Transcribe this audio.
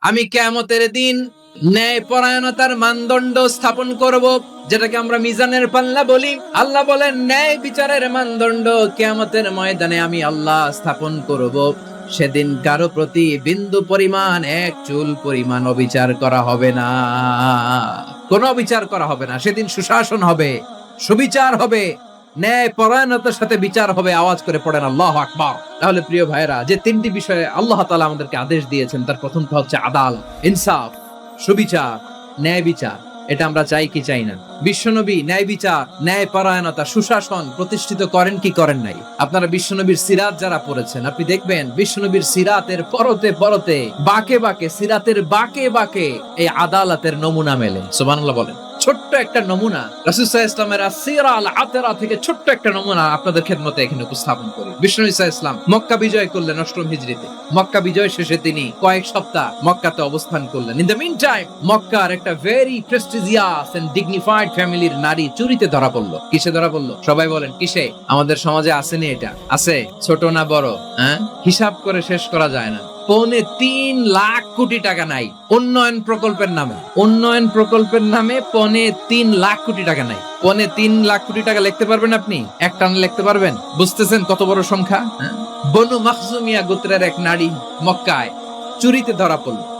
আমি কেয়ামতের দিন ন্যায় পরায়ণতার মানদণ্ড স্থাপন করব, যেটাকে আমরা মিজানের পাল্লা বলি। আল্লাহ বলেন, ন্যায় বিচারের মানদণ্ড কেয়ামতের ময়দানে আমি আল্লাহ স্থাপন করব। সেদিন কারও প্রতি বিন্দু পরিমাণ, এক চুল পরিমাণ অবিচার করা হবে না। কোনো অবিচার করা হবে না। সেদিন সুশাসন হবে, সুবিচার হবে। ন্যায় পরায়ণতার সাথে বিচার হবে, আওয়াজ করে পড়েন আল্লাহ আকবার। তাহলে প্রিয় ভাইরা যে তিনটি বিষয়ে আল্লাহ তাআলা আমাদেরকে আদেশ দিয়েছেন, তার প্রথমটা হচ্ছে আদাল, ইনসাফ, সুবিচার, ন্যায় বিচার। এটা আমরা চাই কি চাই না? বিশ্বনবী ন্যায় বিচার ন্যায় পরায়ণতা সুশাসন প্রতিষ্ঠিত করেন কি করেন নাই? আপনারা বিশ্বনবীর সিরাত যারা পড়েছেন, আপনি দেখবেন বিশ্বনবীর সিরাতের পরতে পরতে বাকে বাকে, সিরাতের বাকে বাকে এই আদালতের নমুনা মেলে। সুবহানাল্লাহ বলেন। ছোট্ট একটা নমুনা। রাসূলুল্লাহ ইসলামের আসিরা আল আতেরা থেকে ছোট্ট একটা নমুনা আপনাদের খেদমতে এখানে উপস্থাপন করি। বিষ্ণু ইসা ইসলাম, মক্কা বিজয় করলেন অষ্টম হিজরিতে মক্কা বিজয় শেষে তিনি কয়েক সপ্তাহ মক্কাতে অবস্থান করলেন। ইন দ্য মিন টাইম মক্কার একটা ভেরি প্রেস্টিজিয়াস এন্ড ডিগনিফাইড ফ্যামিলির নারী চুরিতে ধরা পড়ল। কিসে ধরা পড়ল? সবাই বলেন, কিসে? আমাদের সমাজে আসেনি এটা? আছে? ছোট না বড়? হ্যাঁ? হিসাব করে শেষ করা যায় না। পৌনে তিন লাখ কোটি টাকা নাই। উন্নয়ন প্রকল্পের নামে। উন্নয়ন প্রকল্পের নামে পৌনে তিন লাখ কোটি টাকা নাই। পৌনে তিন লাখ কোটি টাকা লিখতে পারবেন আপনি? এক টানে লিখতে পারবেন। বুঝতেছেন কত বড় সংখ্যা? বনু মাহজুমিয়া গোত্রের এক নারী মক্কায় চুরিতে ধরা পড়ল।